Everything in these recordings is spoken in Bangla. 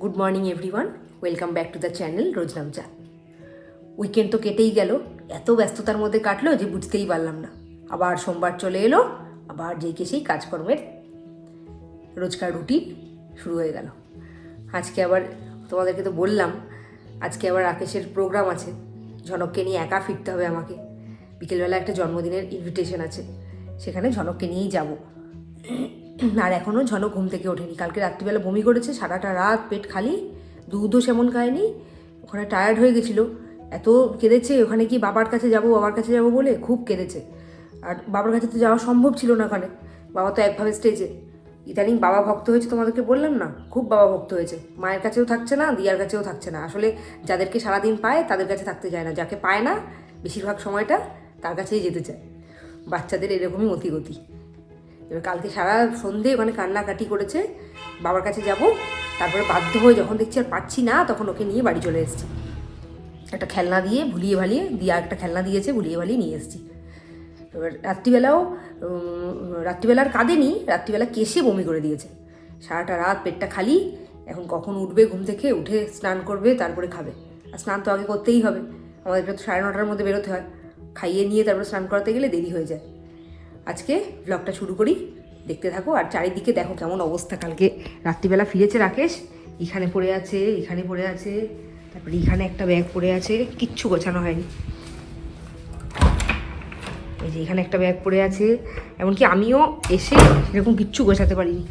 Good morning everyone welcome back to the channel রোজনাম চা উইকেন্ড তো কেটেই গেল। এত ব্যস্ততার মধ্যে কাটলো যে বুঝতেই পারলাম না। আবার সোমবার চলে এলো, আবার যেই সেই কাজকর্মের রোজকার রুটিন শুরু হয়ে গেল। আজকে আবার তোমাদেরকে তো বললাম, আজকে আবার রাকেশের প্রোগ্রাম আছে। ঝনককে নিয়ে একা ফিরতে হবে আমাকে। বিকেলবেলা একটা জন্মদিনের ইনভিটেশন আছে। সেখানে ঝনককে নিয়েই যাব। আর এখনও ঝনক ঘুম থেকে ওঠেনি। কালকে রাত্রিবেলা বমি করেছে, সারাটা রাত পেট খালি, দুধও সেমন খায়নি, ওখানে টায়ার্ড হয়ে গেছিল। এত কেঁদেছে, ওখানে কি বাবার কাছে যাব, বাবার কাছে যাব বলে খুব কেঁদেছে। আর বাবার কাছে তো যাওয়া সম্ভব ছিল না ওখানে। বাবা তো একভাবে স্টেজে ইদানিং বাবা ভক্ত হয়েছে তোমাদেরকে বললাম না? খুব বাবা ভক্ত হয়েছে। মায়ের কাছেও থাকছে না, দিয়ার কাছেও থাকছে না। আসলে যাদেরকে সারাদিন পায়, তাদের কাছে থাকতে যায় না। যাকে পায় না, বেশিরভাগ সময়টা তার কাছেই যেতে চায়। বাচ্চাদের এরকমই অতিগতি। এবার কালকে সারা সন্ধে ওখানে কান্নাকাটি করেছে। বাবার কাছে যাব, তারপরে বাধ্য হয়ে যখন দেখছি আর পাচ্ছি না, তখন ওকে নিয়ে বাড়ি চলে এসেছি। একটা খেলনা দিয়ে ভুলিয়ে ভালিয়ে, দিয়া একটা খেলনা দিয়েছে, ভুলিয়ে ভালিয়ে নিয়ে এসেছি। এবার রাত্রিবেলাও রাত্রিবেলার কাঁদেনি, রাত্রিবেলা কেসে বমি করে দিয়েছে। সারাটা রাত পেটটা খালি, এখন কখন উঠবে, ঘুম থেকে উঠে স্নান করবে, তারপরে খাবে। আর স্নান তো আগে করতেই হবে, আমাদেরকে তো সাড়ে নটার মধ্যে বেরোতে হয়। খাইয়ে নিয়ে তারপরে স্নান করাতে গেলে দেরি হয়ে যায়। আজকে ব্লগটা শুরু করি। দেখতে থাকো, আর চারিদিকে দেখো কেমন অবস্থা কালকে। রাত্রিবেলা ফিরেছে রাকেশ, এখানে পড়ে আছে, এখানে পড়ে আছে, তারপরে এখানে একটা ব্যাগ পড়ে আছে, কিচ্ছু গোছানো হয়নি। এই যে এখানে একটা ব্যাগ পড়ে আছে, এমনকি আমিও এসে এরকম কিচ্ছু গোছাতে পারিনি।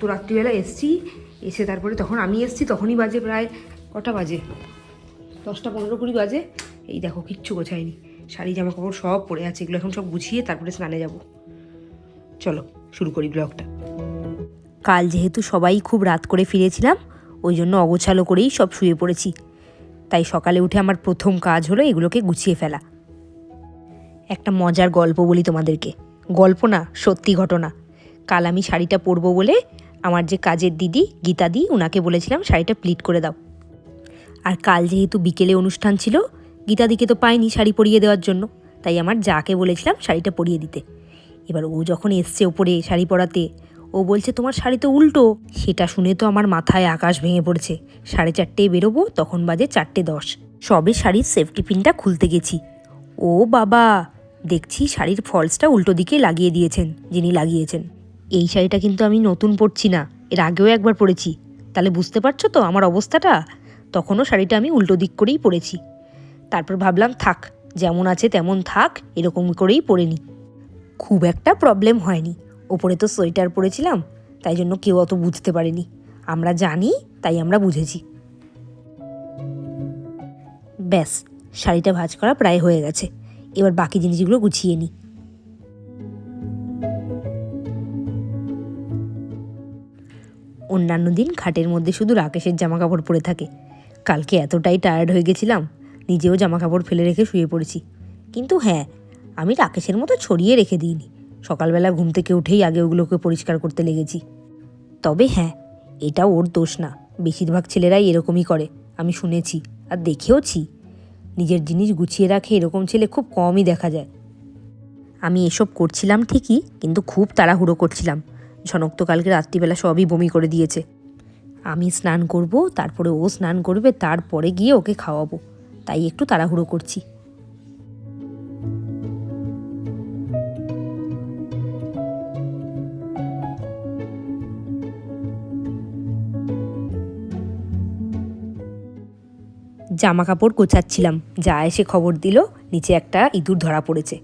তো রাত্রিবেলা এসছি, এসে তারপরে তখন আমি এসছি, তখনই বাজে প্রায় কটা বাজে? দশটা পনেরো কুড়ি বাজে, এই দেখো কিচ্ছু গোছায়নি। শাড়ি জামা কাপড় সব পরে আছে, এগুলো এখন সব গুছিয়ে তারপরে স্নানে যাব। চলো, শুরু করি ব্লগটা। কাল যেহেতু সবাই খুব রাত করে ফিরেছিলাম, ওই জন্য অগোছালো করেই সব শুয়ে পড়েছি। তাই সকালে উঠে আমার প্রথম কাজ হলো এগুলোকে গুছিয়ে ফেলা। একটা মজার গল্প বলি তোমাদেরকে। গল্প না, সত্যি ঘটনা। কাল আমি শাড়িটা পরবো বলে আমার যে কাজের দিদি, গীতাদি ওনাকে বলেছিলাম শাড়িটা প্লিট করে দাও। আর কাল যেহেতু বিকেলে অনুষ্ঠান ছিল গীতাদিকে তো পাইনি শাড়ি পরিয়ে দেওয়ার জন্য, তাই আমার যাকে বলেছিলাম শাড়িটা পরিয়ে দিতে। এবার ও যখন এসছে ওপরে শাড়ি পরাতে, ও বলছে, তোমার শাড়ি তো উল্টো। সেটা শুনে তো আমার মাথায় আকাশ ভেঙে পড়েছে। সাড়ে চারটে বেরোবো, তখন বাজে চারটে দশ। সবে শাড়ির সেফটি পিনটা খুলতে গেছি। ও বাবা, দেখছি শাড়ির ফলসটা উল্টো দিকে লাগিয়ে দিয়েছেন, যিনি লাগিয়েছেন। এই শাড়িটা কিন্তু আমি নতুন পরছি না, এর আগেও একবার পরেছি। তাহলে বুঝতে পারছ তো আমার অবস্থাটা? তখনও শাড়িটা আমি উল্টো দিক করেই পরেছি। তারপর ভাবলাম, থাক, যেমন আছে তেমন থাক, এরকম করেই পরে নি। খুব একটা প্রবলেম হয়নি। ওপরে তো সোয়েটার পরেছিলাম, তাই জন্য কেউ অত বুঝতে পারেনি। আমরা জানি, তাই আমরা বুঝেছি। ব্যাস, শাড়িটা ভাজ করা প্রায় হয়ে গেছে। এবার বাকি জিনিসগুলো গুছিয়ে নিই অন্যান্য দিন খাটের মধ্যে শুধু রাকেশের জামা কাপড় পরে থাকে। কালকে এতটাই টায়ার্ড হয়ে গেছিলাম নিজেও জামা কাপড় ফেলে রেখে শুয়ে পড়েছি। কিন্তু হ্যাঁ আমি রাকেশের মতো ছড়িয়ে রেখে দিইনি। সকালবেলা ঘুম থেকে উঠেই আগে ওগুলোকে পরিষ্কার করতে লেগেছি। তবে হ্যাঁ এটা ওর দোষ না। বেশিরভাগ ছেলেরাই এরকমই করে, আমি শুনেছি আর দেখেওছি। নিজের জিনিস গুছিয়ে রাখে এরকম ছেলে খুব কমই দেখা যায়। আমি এসব করছিলাম ঠিকই, কিন্তু খুব তাড়াহুড়ো করছিলাম। ঝনক তো কালকে রাত্রিবেলা সবই বমি করে দিয়েছে। আমি স্নান করব, তারপরে ও স্নান করবে, তারপরে গিয়ে ওকে খাওয়াবো। তাই একটু তাড়াহুড়ো করছি। জামা কাপড় গোছাচ্ছিলাম। যা এসে খবর দিল, নিচে একটা ইঁদুর ধরা পড়েছে।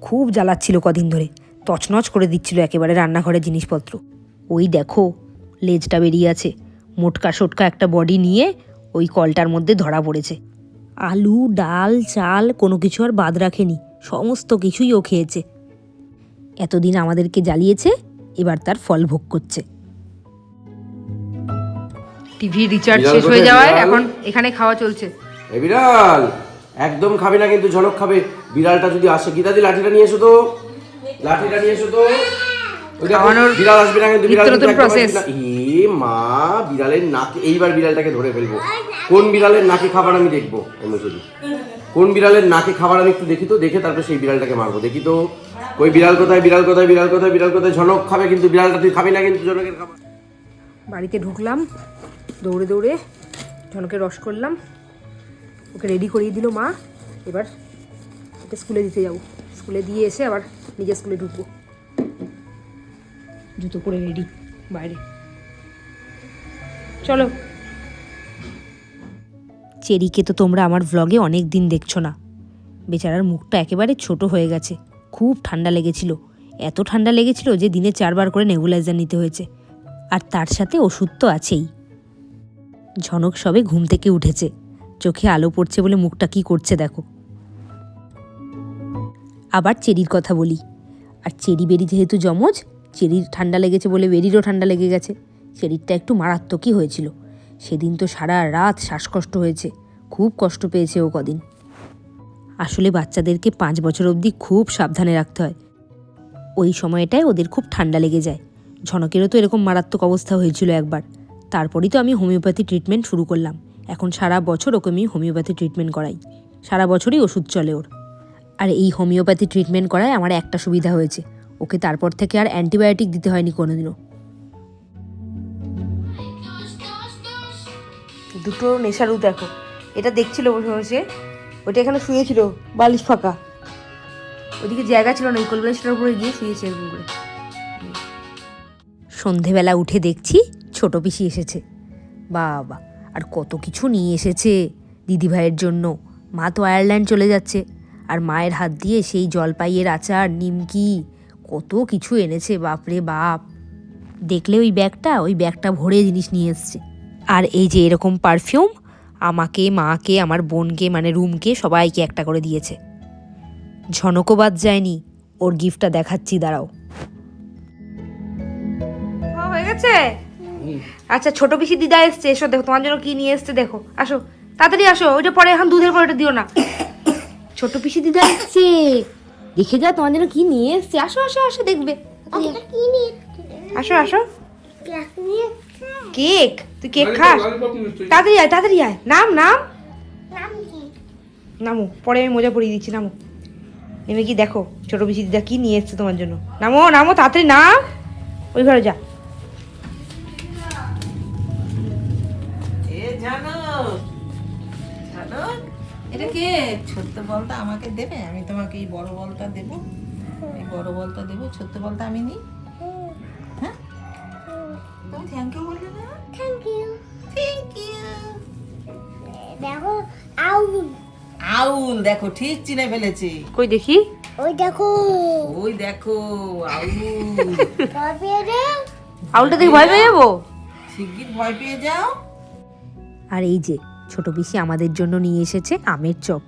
খুব জ্বালাচ্ছিল কদিন ধরে। তছনছ করে দিচ্ছিল একেবারে রান্নাঘরের জিনিসপত্র। ওই দেখো, লেজটা বেরিয়ে আছে। মোটকা সোটকা একটা বডি নিয়ে ওই কলটার মধ্যে ধরা পড়েছে। আলু ডাল চাল কোনো কিছু আর বাদ রাখেনি। সমস্ত কিছুই ও খেয়েছে। এতদিন আমাদেরকে জ্বালিয়েছে এবার তার ফল ভোগ করছে। টিভি রিচার্জ শেষ হয়ে যাওয়ায় এখন এখানে খাওয়া চলছে। এ বিড়াল একদম খাবে না কিন্তু ঝনক খাবে। বিড়ালটা যদি আসে গীতাদি লাঠিটা নিয়ে এসো তো। লাঠিটা নিয়ে এসো তো। বিড়াল আসবে না কিন্তু বিড়াল নিত্য এ মা বিড়ালের নাকে এইবার বিড়ালটাকে ধরে ফেলব। কোন বিড়ালের নাকে খাবার আমি দেখব? শুধু কোন বিড়ালের নাকে খাবার আমি একটু দেখি তো দেখে তারপর সেই বিড়ালটাকে মারবো। দেখি তো। ওই বিড়াল কোথায় বিড়াল কোথায় বিড়াল কোথায় বিড়াল কোথায়? ঝনক খাবে কিন্তু বিড়ালটা তুই খাবি না কিন্তু ঝনকের খাবার। বাড়িতে ঢুকলাম দৌড়ে দৌড়ে ঝনকে রস করলাম। ওকে রেডি করিয়ে দিল মা। এবার ওকে স্কুলে দিতে যাব। স্কুলে দিয়ে এসে আবার নিজের স্কুলে ঢুকবো। জুতো পরে রেডি বাইরে। চলো। চেরিকে তো তোমরা আমার ভ্লগে অনেক দিন দেখছ না। বেচারার মুখটা একেবারে ছোট হয়ে গেছে। খুব ঠান্ডা লেগেছিল। এত ঠান্ডা লেগেছিল যে দিনে চারবার করে নেবুলাইজার নিতে হয়েছে। আর তার সাথে ওষুধ তো আছেই। ঝনক সবে ঘুম থেকে উঠেছে। চোখে আলো পড়ছে বলে মুখটা কি করছে দেখো। আবার চেরির কথা বলি। আর চেরি বেরি যেহেতু জমজ চেরির ঠান্ডা লেগেছে বলে বেরিরও ঠান্ডা লেগে গেছে। চেরিরটা একটু মারাত্মকই হয়েছিল। সেদিন তো সারা রাত শ্বাসকষ্ট হয়েছে। খুব কষ্ট পেয়েছে ও কদিন। আসলে বাচ্চাদেরকে পাঁচ বছর অবধি খুব সাবধানে রাখতে হয়। ওই সময়টায় ওদের খুব ঠান্ডা লেগে যায়। ঝনকেরও তো এরকম মারাত্মক অবস্থা হয়েছিল একবার। তারপরেই তো আমি হোমিওপ্যাথি ট্রিটমেন্ট শুরু করলাম। এখন সারা বছর ওকে আমি হোমিওপ্যাথি ট্রিটমেন্ট করাই। সারা বছরই ওষুধ চলে ওর। আর এই হোমিওপ্যাথি ট্রিটমেন্ট করায় আমার একটা সুবিধা হয়েছে। ওকে তারপর থেকে আর অ্যান্টিবায়োটিক দিতে হয়নি কোনোদিনও। দুটো নেশারু দেখো। এটা দেখছিল বসে বসে ওটা এখানে শুয়েছিল, বালিশ ফাঁকা। ওদিকে জায়গা ছিল না, ওই কলবালিশটার উপরে গিয়ে শুয়েছে এরকম করে। সন্ধেবেলা উঠে দেখছি ছোট পিসি এসেছে। বাবা, আর কত কিছু নিয়ে এসেছে দিদিভাইয়ের জন্য। মা তো আয়ারল্যান্ড চলে যাচ্ছে, আর মায়ের হাত দিয়ে সেই জলপাইয়ের আচার, নিমকি, কত কিছু এনেছে, বাপরে বাপ। দেখলে ওই ব্যাগটা ওই ব্যাগটা ভরে জিনিস নিয়ে এসছে। আর এই যে এরকম পারফিউম আমাকে মাকে আমার বোনকে মানে রুমকে সবাইকে একটা করে দিয়েছে। ঝনকও বাদ যায়নি ওর গিফটটা দেখাচ্ছি দাঁড়াও। হয়ে গেছে? আচ্ছা ছোট পিসি দিদা এসছে এসো দেখো তোমার জন্য কি নিয়ে এসছে দেখো আসো তাড়াতাড়ি আসো ওইটা পরে এখন দুধের পরে ওটা দিও না। ছোট পিসি দিদা এসছে দেখে যা তোমার জন্য কি নিয়ে এসছে আসো আসো আসো দেখবে। আসো আসো। কেক? তুই কেক খাস? তাড়াতাড়ি আয় তাড়াতাড়ি আয়। নাম নাম? নামো পরে আমি মজা পড়িয়ে দিচ্ছি নামো। নেমে কি দেখো ছোট পিসি দিদা কি নিয়ে এসছে তোমার জন্য? নামো নামো তাড়াতাড়ি নাম। ওই ঘরে যা। এ জানো জানো এটা কে? ছোট্ট বলটা আমাকে দেবে? আমি তোমাকে এই বড় বলটা দেব। এই বড় বলটা দেব ছোট্ট বলটা আমি নিই। হ্যাঁ? তুমি থ্যাংক ইউ বললে আউল দেখো ঠিক চিনে ফেলেছে। কই দেখি? ওই দেখো। ওই দেখো আউল তবে রে আউলটা দেখে ভয় পেয়ে যাব? শিগগির ভয় পেয়ে যাও। আর এই যে ছোট পিসি আমাদের জন্য নিয়ে এসেছে আমের চপ।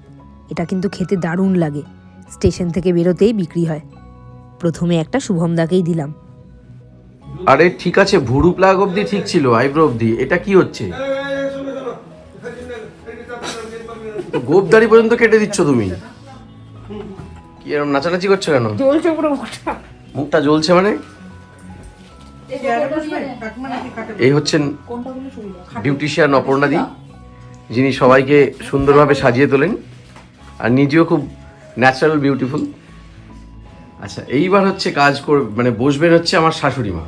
এটা কিন্তু খেতে দারুণ লাগে। স্টেশন থেকে বেরোতেই বিক্রি হয়। প্রথমে একটা শুভমদাকেই দিলাম। আরে ঠিক আছে ভুরু প্লাগ অবধি ঠিক ছিল আইব্রো অবধি। এটা কি হচ্ছে? তো গোপদারি পর্যন্ত কেটে দিচ্ছ তুমি। কি এরকম নাচানাচি করছ কেন? জ্বলছে পুরো মুখটা। মুখটা জ্বলছে মানে? এই হচ্ছেন বিউটিশিয়ান অপর্ণাদি যিনি সবাইকে সুন্দরভাবে সাজিয়ে তোলেন আর নিজেও খুব ন্যাচারাল বিউটিফুল আচ্ছা এইবার হচ্ছে কাজ কর মানে বসবেন হচ্ছে আমার শাশুড়ি মা।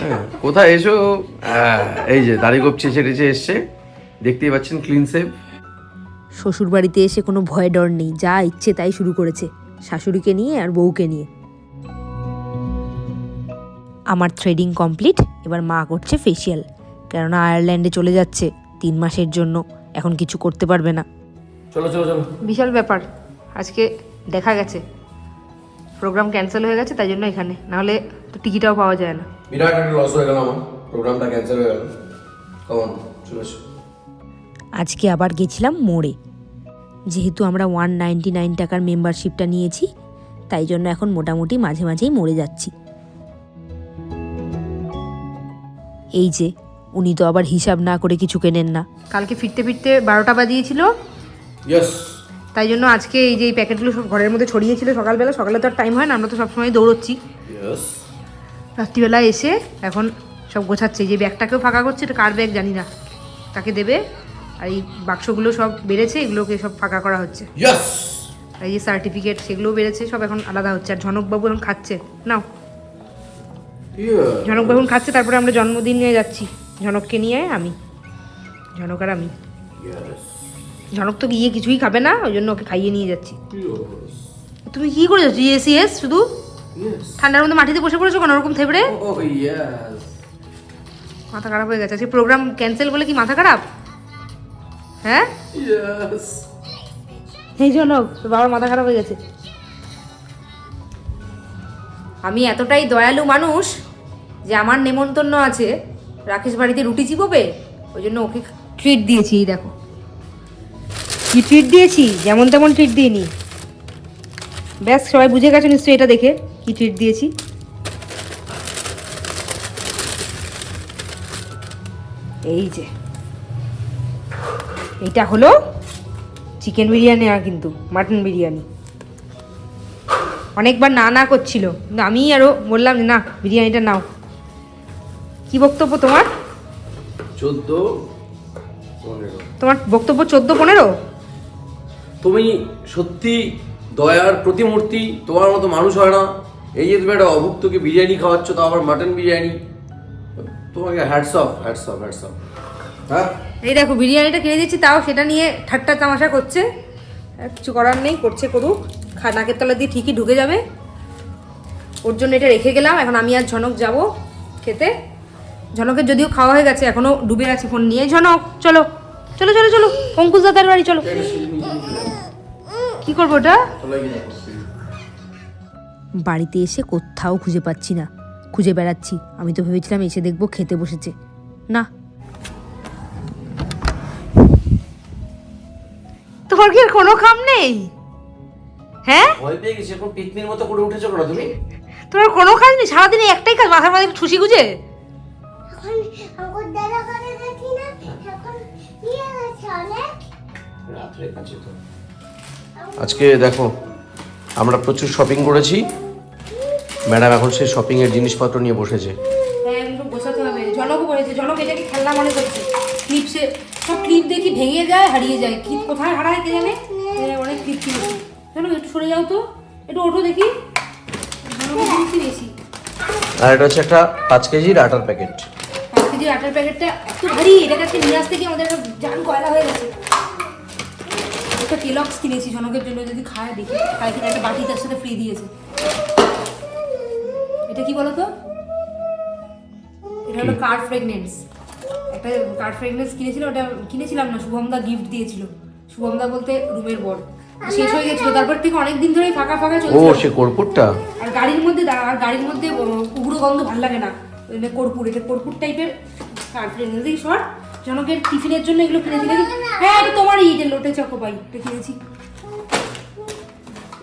হ্যাঁ, কোথায় এসো? এই যে দাড়ি গোপ চেঁচে টেচে এসছে। দেখতেই পাচ্ছেন ক্লিন সেভ শ্বশুর বাড়িতে এসে কোনো ভয় ডর নেই যা ইচ্ছে তাই শুরু করেছে শাশুড়িকে নিয়ে আর বউকে নিয়ে। আমার থ্রেডিং কমপ্লিট এবার মা করছে ফেসিয়াল কেননা আয়ারল্যান্ডে চলে যাচ্ছে তিন মাসের জন্য এখন কিছু করতে পারবে না। চলো চলো চলো। বিশাল ব্যাপার আজকে দেখা গেছে। প্রোগ্রাম ক্যান্সেল হয়ে গেছে তাই জন্য এখানে নাহলে তো টিকিটাও পাওয়া যায় না। বিরাট একটা লস হয়ে গেল আমার প্রোগ্রামটা ক্যান্সেল হয়ে গেল। কেমন চলে আজকে আবার গেছিলাম মোড়ে। যেহেতু আমরা ওয়ান নাইনটি নাইন টাকার মেম্বারশিপটা নিয়েছি তাই জন্য এখন মোটামুটি মাঝে মাঝেই মরে যাচ্ছি। এই যে উনি তো আবার হিসাব না করে কিছু কেনেন না। কালকে ফিরতে ফিরতে বারোটা বাজিয়েছিল। তাই জন্য আজকে এই যে প্যাকেটগুলো সব ঘরের মধ্যে ছড়িয়েছিল সকালবেলা সকালে তো আর টাইম হয় না আমরা তো সবসময় দৌড়চ্ছি। রাত্রিবেলা এসে এখন সব গোছাচ্ছে যে ব্যাগটাকেও ফাঁকা করছে এটা কার ব্যাগ জানি না। তাকে দেবে আর এই বাক্সগুলো সব বেড়েছে এগুলোকে সব ফাঁকা করা হচ্ছে। আর এই যে সার্টিফিকেট সেগুলোও বেড়েছে সব এখন আলাদা হচ্ছে। আর ঝনকবাবু এখন খাচ্ছে। নাও। ঝনক বেগুন খাচ্ছে তারপরে আমরা জন্মদিন নিয়ে যাচ্ছি। ঝনককে নিয়ে আমি। ঝনক আর আমি। ঝনক তো গিয়ে কিছুই খাবে না ওই জন্য ওকে খাইয়ে নিয়ে যাচ্ছি। তুমি কি করে যাচ্ছ ইয়েস ইয়েস শুধু? ঠান্ডার মধ্যে মাটিতে বসে পড়েছো কোনো? রকম থেবড়ে? Oh, মাথা খারাপ হয়ে গেছে। আজকে প্রোগ্রাম ক্যান্সেল বলে কি মাথা খারাপ? হ্যাঁ. এই জন্য তোর বাবার মাথা খারাপ হয়ে গেছে। আমি এতটাই দয়ালু মানুষ যে আমার নেমন্তন্ন আছে রাকেশ বাড়িতে রুটি চিবোবে ওই জন্য ওকে ট্রিট দিয়েছি দেখো। কি ট্রিট দিয়েছি? যেমন তেমন ট্রিট দিইনি। ব্যাস সবাই বুঝে গেছো নিশ্চয়ই এটা দেখে কি ট্রিট দিয়েছি। এই যে। এইটা হলো চিকেন বিরিয়ানি আর কিন্তু মাটন বিরিয়ানি। অনেকবার না না করছিল। কিন্তু আমি আরও বললাম যে না বিরিয়ানিটা নাও। কি বক্তব্য তোমার? চোদ্দ তোমার বক্তব্য চোদ্দ পনেরো? তুমি সত্যি দয়ার প্রতিমূর্তি তোমার মতো মানুষ হয় না। এই যে তুমি একটা অভুক্তকে বিরিয়ানি খাওয়াচ্ছ তো আবার মাটন বিরিয়ানি। তোমাকে hats off hats off hats off হ্যাঁ? এই দেখো, বিরিয়ানিটা কিনে দিচ্ছি, তাও সেটা নিয়ে ঠাট্টা তামাশা করছে। কিছু করার নেই, করছে করুক। নাকের তলা দিয়ে ঠিকই ঢুকে যাবে। ওর জন্য এটা রেখে গেলাম, এখন আমি আর ঝনক যাব খেতে। ঝনকের যদিও খাওয়া হয়ে গেছে এখনও ডুবে আছে ফোন নিয়ে। ঝনক, চলো চলো চলো চলো, অঙ্কুশ দাদার বাড়ি, চলো। কি করব ওটা? বাড়িতে এসে কোথাও খুঁজে পাচ্ছি না। খুঁজে বেড়াচ্ছি। আমি তো ভেবেছিলাম এসে দেখব, খেতে বসেছে। না তোমার কি কোনো কাম নেই? হ্যাঁ? ভয় পেয়ে গেছি এখন পিকনির মতো করে উঠেছো কেন তুমি? তোমার কোনো কাজ নেই? সারাদিন একটাই কাজ মাথার মাথায় ঠুসি গুজে? এখন আমার দাদা করে দেখি না এখন আছে অনেক। রাত্রে কাছে তো। আজকে দেখো আমরা প্রচুর শপিং করেছি। ম্যাডাম এখন সেই শপিং এর জিনিসপত্র নিয়ে বসেছে। হ্যাঁ একটু বসাতে হবে। বলেছে এটাকে খেলনা মনে করছে। ক্লিপসে সব ক্লিপ দেখি ভেঙে যায় হারিয়ে যায়। ক্লিপ কোথায় হারায় কে জানে? অনেক ক্লিপ কিনেছি জানো একটু সরে যাও তো। একটু ওঠো দেখি। বেশি আর এটা হচ্ছে একটা পাঁচ কেজির আটার প্যাকেট পাঁচ কেজির আটার প্যাকেটটা এত ভারী এটা কাছে নিয়ে আসতে গিয়ে আমাদের একটা জান কয়লা হয়ে গেছে। একটা কেলক্স কিনেছি জনকের জন্য যদি খায় দেখি। খায় কিনা একটা বাটি তার সাথে ফ্রি দিয়েছে। এটা কি বলো তো এটা হলো কার ফ্রেগনেন্স একটা কার ফ্রেগনেন্স কিনেছিল ওটা কিনেছিলাম না শুভমদা গিফট দিয়েছিল। শুভমদা বলতে রুমের বর। শেষ হয়ে গেছিল তারপর থেকে অনেক দিন ধরেই ফাঁকা ফাঁকা চলছে ও সে কর্পূরটা? আর গাড়ির মধ্যে আর গাড়ির মধ্যে উগ্র গন্ধ ভালো লাগে না। জন্য কর্পূর এটা কর্পূর টাইপের দেখি সর জনকের টিফিনের জন্য এগুলো কিনেছি হ্যাঁ এটা তোমারই এটা লোটে চকো পাই এটা কিনেছি।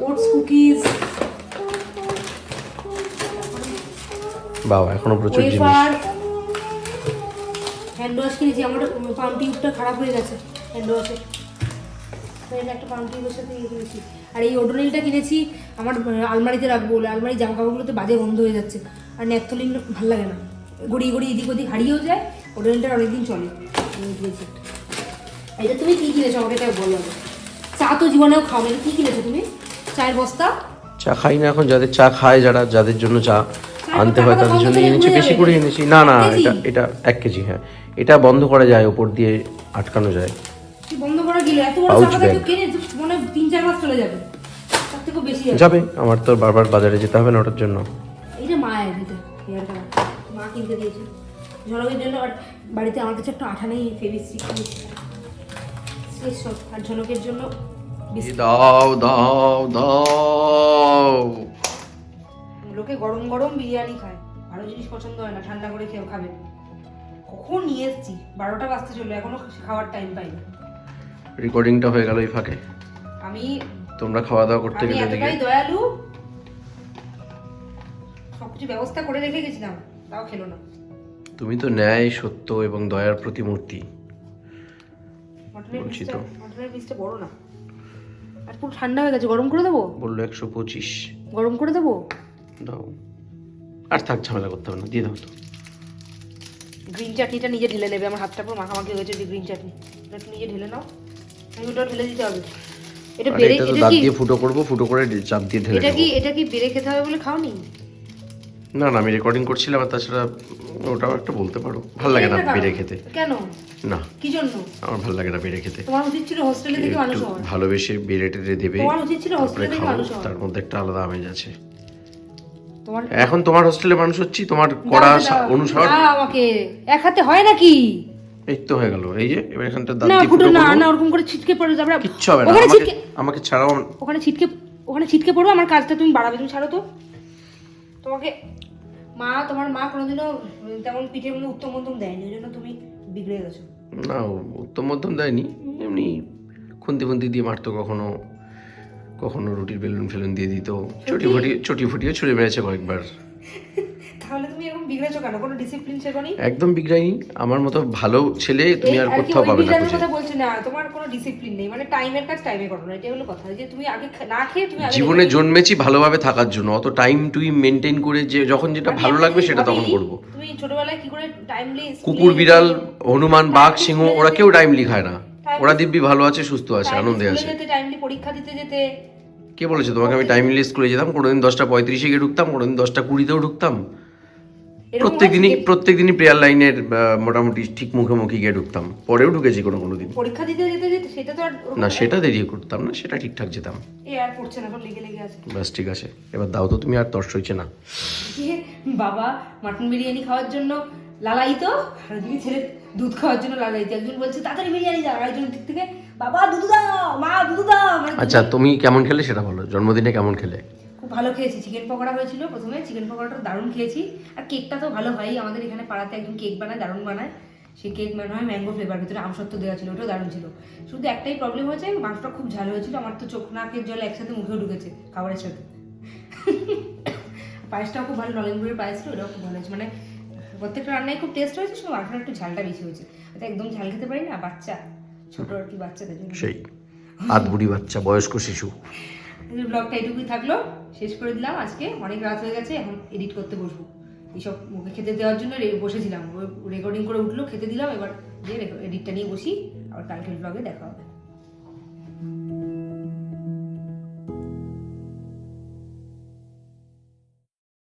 ওটস কুকিজ বাবা এখনও প্রচুর জিনিস। হ্যান্ড ওয়াশ কিনেছি আমার পাম্প টিউবটা খারাপ হয়ে গেছে হ্যান্ড ওয়াশে এটা একটা পাম্প টিউবের সাথে ইয়ে কিনেছি আর এই ওডোনিলটা কিনেছি, আমার আলমারিতে রাখব বলে। আলমারি জামা কাপড়গুলোতে বাজে গন্ধ হয়ে যাচ্ছে। আর ন্যাপথলিন ভালো লাগে না। গড়িয়ে গড়িয়ে এদিক ওদিক হারিয়েও যায় ওডোনিলটার অনেকদিন চলে। কিনেছি এটা তুমি কী কিনেছো? আমাকে তাই বলো। চা তো জীবনেও খাও না কি কিনেছো তুমি? চায়ের বস্তা? চা খাই না এখন। যাদের চা খায়, যারা, যাদের জন্য চা আনতে হয় তাদের জন্য এনেছি বেশি করে এনেছি। না না এটা এটা এক কেজি হ্যাঁ। এটা বন্ধ করা যায় ওপর দিয়ে আটকানো যায়। কি বন্ধ করা গেল? এত বড় Pouch চাপাটা bag. কেউ কেনে মনে তিন চার মাস চলে যাবে। তার থেকেও বেশি যাবে যাবে আমার তো বারবার বাজারে যেতে হবে না ওটার জন্য। এটা মায়ের এটা হেয়ার কালার। মা কিনতে দিয়েছে। ঝনকের জন্য আর বাড়িতে আমার কাছে একটা আঠা নেই ফেভিস্টিক শেষ সব আর ঝনকের জন্য দাও দাও দাও। লোকে গরম গরম বিরিয়ানি খায়। ভালো জিনিস পছন্দ হয় না ঠান্ডা করে খেয়ে খাবে। কখন নিয়ে এসছি? বারোটা বাজতে চলল এখনও খাওয়ার টাইম পাই না রেকর্ডিংটা হয়ে গেল এই ফাঁকে। আমি তোমরা খাওয়া দাওয়া করতে আমি গেলে এতটাই দেখি দয়ালু। সবকিছু ব্যবস্থা করে রেখে গেছিলাম তাও খেলো না। তুমি তো ন্যায় সত্য এবং দয়ার প্রতিমূর্তি। বলছি তো। মটনের পিসটা বড় না। আর পুরো ঠান্ডা হয়ে গেছে গরম করে দেবো? বলল একশো পঁচিশ। গরম করে দেবো? দাও। আর থাক ঝামেলা করতে হবে না দিয়ে দাও তো। গ্রিন চাটনিটা নিজে ঢেলে নেবে আমার হাতটা পুরো মাখামাখি হয়েছে যে গ্রিন চাটনি এটা নিজে ঢেলে নাও আমি ওটা ঢেলে দিতে হবে। এটা বেড়ে এটা দাঁত কি দিয়ে ফুটো করব ফুটো করে চাপ দিয়ে ঢেলে এটা কি এটা কি বেড়ে খেতে হবে বলে খাওনি? না না আমি রেকর্ডিং করছিলাম আর তাছাড়া ওটাও একটা বলতে পারো। ভালো লাগে না বেড়ে খেতে কেন? না। কি জন্য? আমার ভালো লাগে না বেড়ে খেতে। তোমার উচিত ছিল হোস্টেলে থেকে মানুষ হওয়া। ভালোবেসে বেড়ে টেড়ে দেবে তোমার উচিত ছিল হোস্টেলে থেকে মানুষ হওয়া। তার মধ্যে একটা আলাদা আমেজ আছে। তোমার এখন তোমার হোস্টেলে মানুষ হচ্ছি তোমার করা। না, আমাকে। এক হাতে হয় নাকি? এই তো হয়ে গেল। এই যে এবার এখানটা দাঁত না ফুটো না না ওরকম করে ছিটকে পড়ে যাবে। কিচ্ছু হবে না। আমাকে ছাড়াও ওখানে ছিটকে ওখানে ছিটকে পড়বে আমার কাজটা তুমি বাড়াবে। তুমি ছাড়ো তো। তোমাকে মা তোমার মা কোনোদিনও তেমন পিঠের মধ্যে উত্তম মধ্যম দেয়নি। ওই জন্য তুমি বিগড়ে গেছো। না উত্তম মধ্যম দেয়নি। এমনি খুন্তি খুন্তি দিয়ে মারতো কখনো। কখনো রুটির বেলুন ফেলুন দিয়ে দিত। চটি ফুটি চটি ফুটিয়ে ছুড়ে মেরেছে কয়েকবার। তাহলে তুমি এরকম বিগড়েছো কেন? কোনো ডিসিপ্লিন একদম বিগড়াইনি। আমার মতো ভালো ছেলে তুমি আর কোথাও পাবে না কথা বলছি না তোমার কোনো ডিসিপ্লিন নেই। মানে টাইমের কাজ টাইমে করো না এটাই হলো কথা। যে তুমি আগে না খেয়ে তুমি জীবনে জন্মেছি ভালোভাবে থাকার জন্য। অত টাইম টুই মেনটেন করে যে যখন যেটা ভালো লাগবে সেটা তখন করব। তুমি ছোটবেলায় কি করে টাইমলি কুকুর বিড়াল হনুমান বাঘ সিংহ ওরা কেউ টাইমলি খায় না। ওরা দিব্যি ভালো আছে সুস্থ আছে আনন্দে আছে। টাইমলি পরীক্ষা দিতে যেতে কে বলেছে? তোমাকে আমি টাইমলি স্কুলে যেতাম কোনোদিন দশটা পঁয়ত্রিশে গিয়ে ঢুকতাম কোনোদিন দশটা কুড়িতেও ঢুকতাম। এরকম প্রত্যেক দিনই প্রত্যেক দিনই প্রেয়ার লাইনের মোটামুটি ঠিক মুখোমুখি গিয়ে ঢুকতাম। পরেও ঢুকেছি কোনো কোনো দিন। পরীক্ষা দিতে যেতে যেতে সেটা তো আর না সেটা দেরি করতাম না সেটা ঠিকঠাক যেতাম। এ আর পড়ছে না লেগে লেগে আছে। ব্যাস ঠিক আছে। এবার দাও তো তুমি আর তর্স হয়েছে না। বাবা মাটন বিরিয়ানি খাওয়ার জন্য লালাইতো আর ওদিকে ছেলে দুধ খাওয়ার জন্য লালাইতো একজন বলছে তাড়াতাড়ি বিরিয়ানি দাও। আর একজন দিক থেকে বাবা দুধ দাও মা দুধ দাও। মানে আচ্ছা তুমি কেমন খেলে সেটা বলো জন্মদিনে কেমন খেলে? খুব ভালো খেয়েছি চিকেন পকোড়া হয়েছিল প্রথমে চিকেন পকোড়াটা দারুণ খেয়েছি। আর কেকটা তো ভালো হয় আমাদের এখানে পাড়াতে একজন কেক বানায় দারুণ বানায়। সেই কেক মনে হয় ম্যাঙ্গো ফ্লেভার ভিতরে আমসত্ব দেওয়া ছিল ওটাও দারুণ ছিল। শুধু একটাই প্রবলেম হয়েছে মাংসটা খুব ঝাল হয়েছিল আমার তো চোখ নাকের জল একসাথে মুখেও ঢুকেছে খাবারের সাথে। পায়েসটাও খুব ভালো নলেনগুড়ের পায়েস ছিল ওটাও খুব ভালো হয়েছে। মানে প্রত্যেকটা রান্নায় খুব টেস্ট হয়েছে শুধু মাংসটা একটু ঝালটা বেশি হয়েছে। এটা একদম ঝাল খেতে পারি না বাচ্চা ছোট আর কি বাচ্চাদের জন্য। সেই আধ বুড়ি বাচ্চা বয়স্ক শিশু। ব্লগটা এটুকুই থাকল শেষ করে দিলাম। আজকে অনেক রাত হয়ে গেছে এখন এডিট করতে বসবো। এইসব মুখে খেতে দেওয়ার জন্য বসেছিলাম। রেকর্ডিং করে উঠল খেতে দিলাম এবার দিয়ে এডিটটা নিয়ে বসি আবার কালকের ব্লগে দেখা হবে।